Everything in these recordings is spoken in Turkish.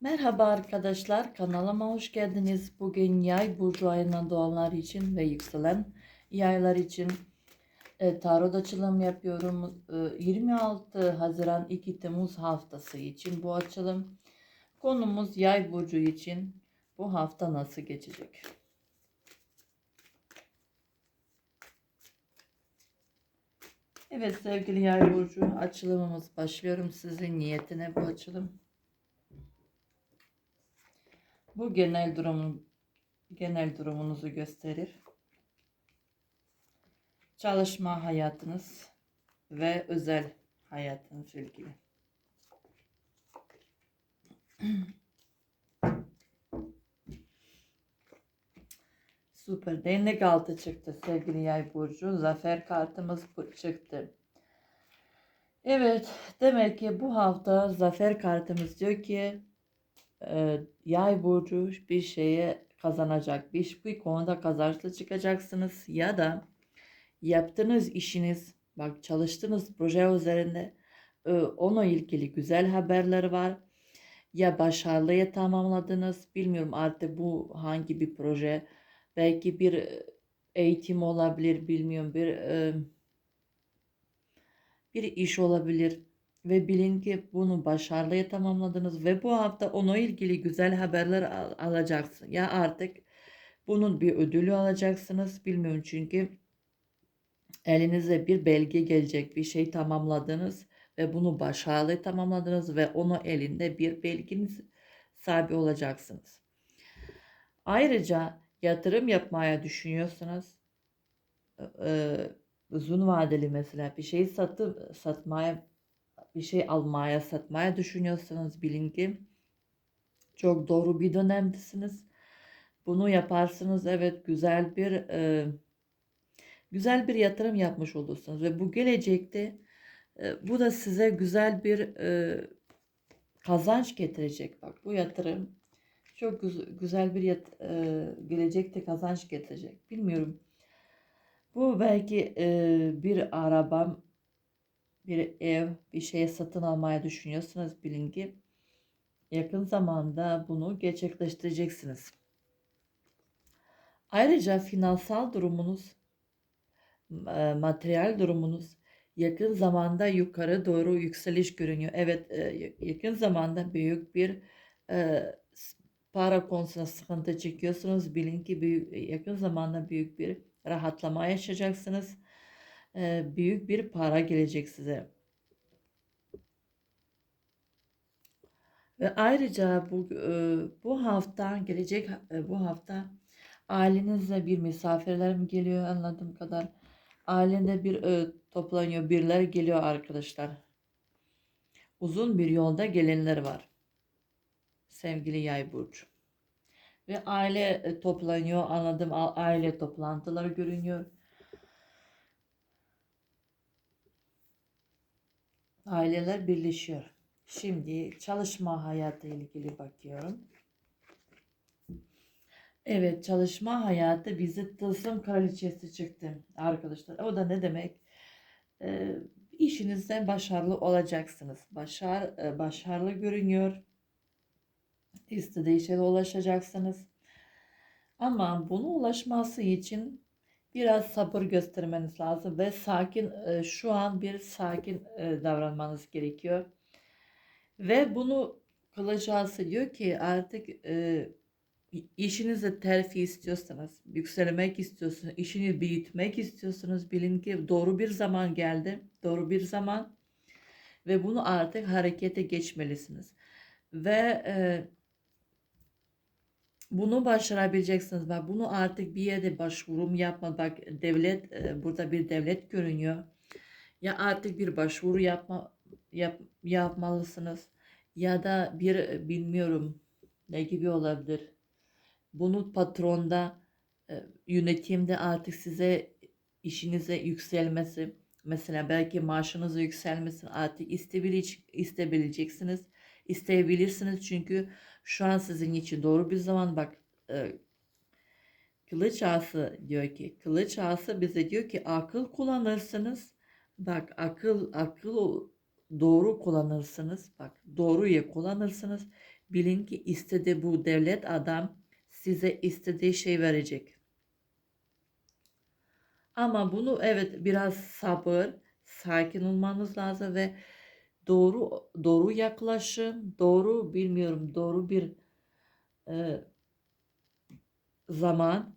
Merhaba arkadaşlar, kanalıma hoş geldiniz. Bugün yay burcu ayından doğanlar için ve yükselen yaylar için e, tarot açılım yapıyorum. E, 26 Haziran 2 Temmuz haftası için bu açılım. Konumuz yay burcu için bu hafta nasıl geçecek? Evet sevgili yay burcu açılımımız başlıyorum. Sizin niyetine bu açılım. Bu genel durumun genel durumunuzu gösterir. Çalışma hayatınız ve özel hayatınız ilgili. Süper. Değnek altı çıktı sevgili yay burcu. Zafer kartımız çıktı. Evet. Demek ki bu hafta zafer kartımız diyor ki yay burcu bir şeye kazanacak. Bir, bir konuda kazançlı çıkacaksınız ya da yaptığınız işiniz bak çalıştığınız proje üzerinde e, ona ilgili güzel haberler var. Ya başarılıya tamamladınız. Bilmiyorum artık bu hangi bir proje. Belki bir eğitim olabilir. Bilmiyorum bir bir iş olabilir ve bilin ki bunu başarılı tamamladınız ve bu hafta ona ilgili güzel haberler al- alacaksın. Ya artık bunun bir ödülü alacaksınız bilmiyorum çünkü elinize bir belge gelecek bir şey tamamladınız ve bunu başarılı tamamladınız ve onu elinde bir belginiz sahibi olacaksınız. Ayrıca yatırım yapmaya düşünüyorsanız e, uzun vadeli mesela bir şey satıp satmaya bir şey almaya, satmaya düşünüyorsanız bilin ki çok doğru bir dönemdesiniz. Bunu yaparsınız evet güzel bir e, güzel bir yatırım yapmış olursunuz ve bu gelecekte e, bu da size güzel bir e, kazanç getirecek. Bak bu yatırım çok güz- güzel bir yat, e, gelecekte kazanç getirecek. Bilmiyorum. Bu belki e, bir arabam bir ev, bir şeye satın almaya düşünüyorsanız bilin ki yakın zamanda bunu gerçekleştireceksiniz. Ayrıca finansal durumunuz, materyal durumunuz yakın zamanda yukarı doğru yükseliş görünüyor. Evet, e, yakın zamanda büyük bir e, para konusunda sıkıntı çekiyorsunuz. Bilin ki büyük, yakın zamanda büyük bir rahatlama yaşayacaksınız. E, büyük bir para gelecek size. Ve ayrıca bu e, bu hafta gelecek e, bu hafta ailenizle bir misafirler mi geliyor anladığım kadar. Ailende bir toplanıyor, birler geliyor arkadaşlar. Uzun bir yolda gelenler var. Sevgili Yay burcu. Ve aile toplanıyor, anladım. Aile toplantıları görünüyor. Aileler birleşiyor. Şimdi çalışma hayatı ilgili bakıyorum. Evet, çalışma hayatı bize tılsım kraliçesi çıktı arkadaşlar. O da ne demek? Ee, işinizden başarılı olacaksınız. Başar, e, başarılı görünüyor. İstediği şeye ulaşacaksınız. Ama bunu ulaşması için biraz sabır göstermeniz lazım ve sakin, e, şu an bir sakin e, davranmanız gerekiyor. Ve bunu kılıcağızı diyor ki artık e, işinizde terfi istiyorsanız, yükselmek istiyorsunuz, işini büyütmek istiyorsunuz bilin ki doğru bir zaman geldi. Doğru bir zaman ve bunu artık harekete geçmelisiniz. Ve e, bunu başarabileceksiniz. Bak bunu artık bir yerde başvurum yapma. Bak devlet e, burada bir devlet görünüyor. Ya artık bir başvuru yapma yap, yapmalısınız ya da bir e, bilmiyorum ne gibi olabilir. Bunu patronda e, yönetimde artık size işinize yükselmesi mesela belki maaşınızı yükselmesi artık istebileceksiniz. isteyebilirsiniz çünkü şu an sizin için doğru bir zaman bak e, Kılıç ağası diyor ki kılıç ağası bize diyor ki akıl kullanırsınız. Bak akıl akıl doğru kullanırsınız. Bak doğruyu kullanırsınız. bilin ki istediği bu devlet adam size istediği şey verecek. Ama bunu evet biraz sabır, sakin olmanız lazım ve doğru doğru yaklaşım, doğru bilmiyorum doğru bir e, zaman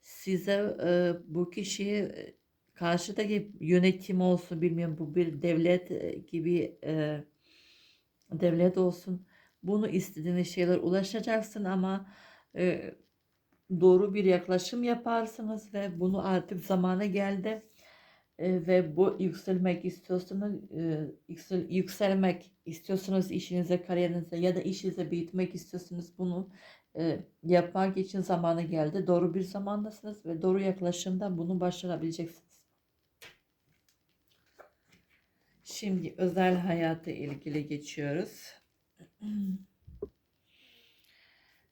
size e, bu kişiyi e, karşıdaki yönetim olsun bilmiyorum bu bir devlet e, gibi e, devlet olsun bunu istediğiniz şeyler ulaşacaksın ama e, doğru bir yaklaşım yaparsınız ve bunu artık zamanı geldi E, ve bu yükselmek istiyorsunuz e, yüksel, yükselmek istiyorsunuz işinize kariyerinize ya da işinize büyütmek istiyorsunuz bunu e, yapmak için zamanı geldi doğru bir zamandasınız ve doğru yaklaşımda bunu başarabileceksiniz. Şimdi özel hayata ilgili geçiyoruz.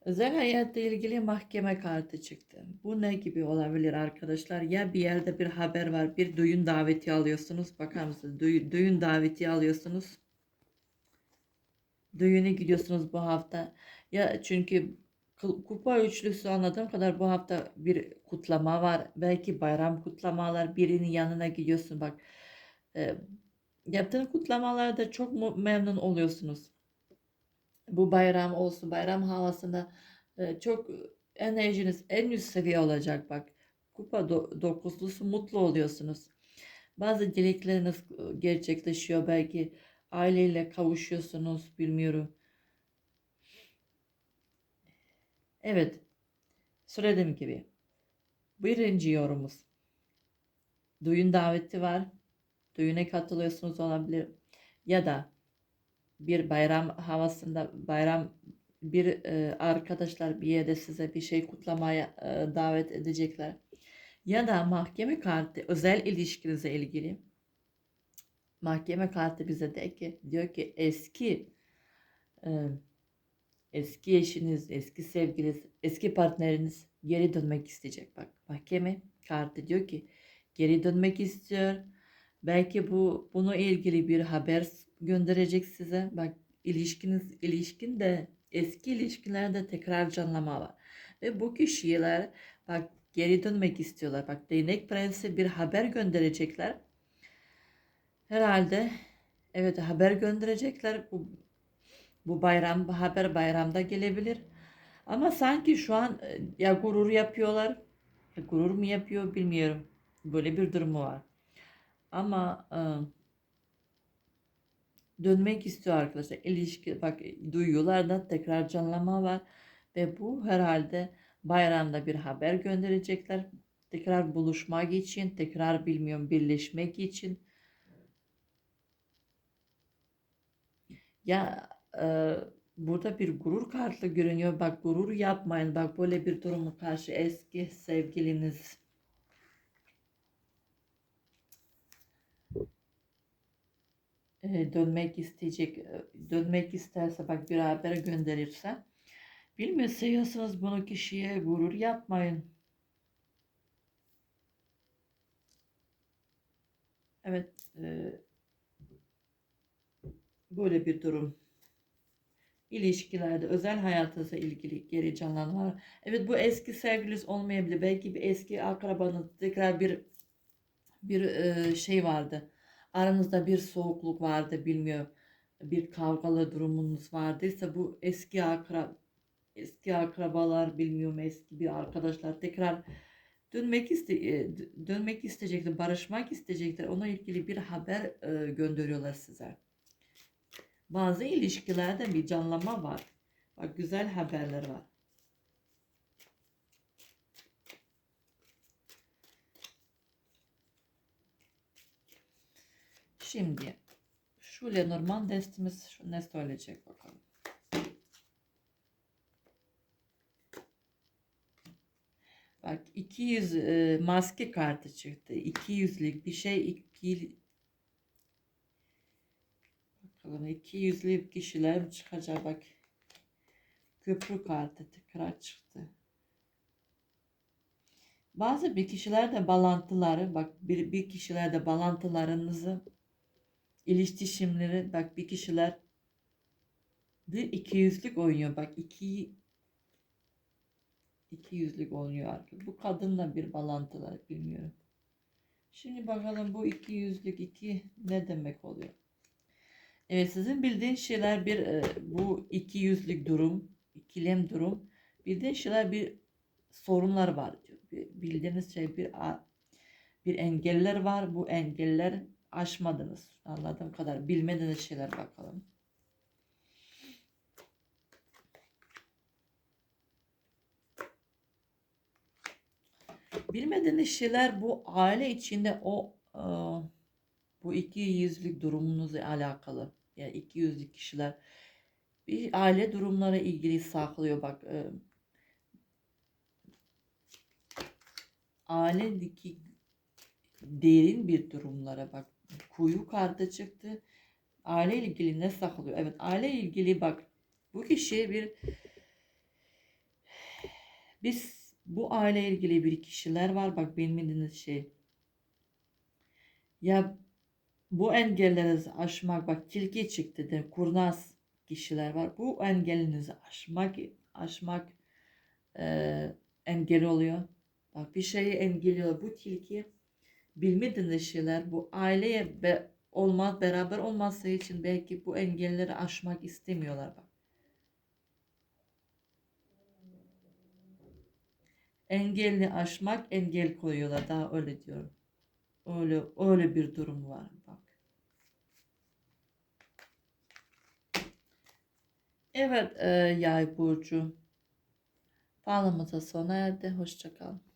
Özel hayatla ilgili mahkeme kartı çıktı. Bu ne gibi olabilir arkadaşlar? Ya bir yerde bir haber var, bir düğün daveti alıyorsunuz. Bakar mısınız? Düğün, düğün daveti alıyorsunuz. Düğüne gidiyorsunuz bu hafta. Ya çünkü kupa üçlüsü anladığım kadar bu hafta bir kutlama var. Belki bayram kutlamalar birinin yanına gidiyorsun. Bak e, yaptığın kutlamalarda çok memnun oluyorsunuz bu bayram olsun, bayram havasında e, çok enerjiniz en üst seviye olacak bak. Kupa do- dokuzlusu mutlu oluyorsunuz. Bazı dilekleriniz e, gerçekleşiyor belki aileyle kavuşuyorsunuz bilmiyorum. Evet, söylediğim gibi birinci yorumumuz. Düğün daveti var. Düğüne katılıyorsunuz olabilir. Ya da bir bayram havasında bayram bir e, arkadaşlar bir yerde size bir şey kutlamaya e, davet edecekler. Ya da mahkeme kartı özel ilişkinize ilgili. Mahkeme kartı bize de ki diyor ki eski e, eski eşiniz, eski sevgiliniz, eski partneriniz geri dönmek isteyecek. Bak mahkeme kartı diyor ki geri dönmek istiyor. Belki bu bunu ilgili bir haber gönderecek size. Bak ilişkiniz ilişkin de eski ilişkilerde tekrar canlama var. Ve bu kişiler bak geri dönmek istiyorlar. Bak değnek prensi bir haber gönderecekler. Herhalde evet haber gönderecekler. Bu bu bayram bu haber bayramda gelebilir. Ama sanki şu an e, ya gurur yapıyorlar. Ya gurur mu yapıyor bilmiyorum. Böyle bir durumu var. Ama e, dönmek istiyor arkadaşlar. İlişki bak duyularda tekrar canlanma var ve bu herhalde bayramda bir haber gönderecekler. Tekrar buluşmak için, tekrar bilmiyorum birleşmek için. Ya e, burada bir gurur kartı görünüyor. Bak gurur yapmayın. Bak böyle bir durumu karşı eski sevgiliniz dönmek isteyecek, dönmek isterse bak bir haber gönderirse bilmiyor seviyorsanız bunu kişiye gurur yapmayın. Evet, böyle bir durum. İlişkilerde, özel hayatınızla ilgili geri canlanmalar. Evet bu eski sevgiliniz olmayabilir. Belki bir eski akrabanız tekrar bir bir şey vardı aranızda bir soğukluk vardı bilmiyorum bir kavgalı durumunuz vardıysa bu eski akra eski akrabalar bilmiyorum eski bir arkadaşlar tekrar dönmek iste e, dönmek isteyecektir, barışmak isteyecektir. Ona ilgili bir haber e, gönderiyorlar size. Bazı ilişkilerde bir canlama var. Bak güzel haberler var. Şimdi şu Lenormand destimiz şu ne söyleyecek bakalım. Bak 200 e, maske kartı çıktı. 200'lük bir şey iki bakalım 200'lük kişiler mi çıkacak bak. Köprü kartı tekrar çıktı. Bazı bir kişilerde bağlantıları bak bir, bir kişilerde bağlantılarınızı iletişimleri bak bir kişiler de iki yüzlük oynuyor. Bak iki iki yüzlük oynuyor artık. Bu kadınla bir bağlantılar bilmiyorum. Şimdi bakalım bu iki yüzlük iki ne demek oluyor? Evet sizin bildiğin şeyler bir e, bu iki yüzlük durum, ikilem durum. Bildiğin şeyler bir sorunlar var diyor. Bildiğiniz şey bir bir engeller var. Bu engeller aşmadınız. Anladığım kadar bilmediğiniz şeyler bakalım. Bilmediğiniz şeyler bu aile içinde o e, bu iki yüzlük durumunuzla alakalı. Yani iki yüzlük kişiler bir aile durumları ilgili saklıyor bak. E, ailedeki derin bir durumlara bak. Kuyu kartı çıktı. Aile ilgili ne saklıyor? Evet aile ilgili bak. Bu kişi bir biz bu aile ilgili bir kişiler var bak bilmediğiniz şey. Ya bu engelleri aşmak bak tilki çıktı de kurnaz kişiler var. Bu engelinizi aşmak aşmak e, engel oluyor. Bak bir şeyi engelliyor. Bu tilki bilmediğiniz şeyler bu aileye be, olmaz beraber olması için belki bu engelleri aşmak istemiyorlar bak. Engelli aşmak engel koyuyorlar daha öyle diyorum. Öyle öyle bir durum var bak. Evet e, yay burcu. Falımıza sona erdi. Hoşça kalın.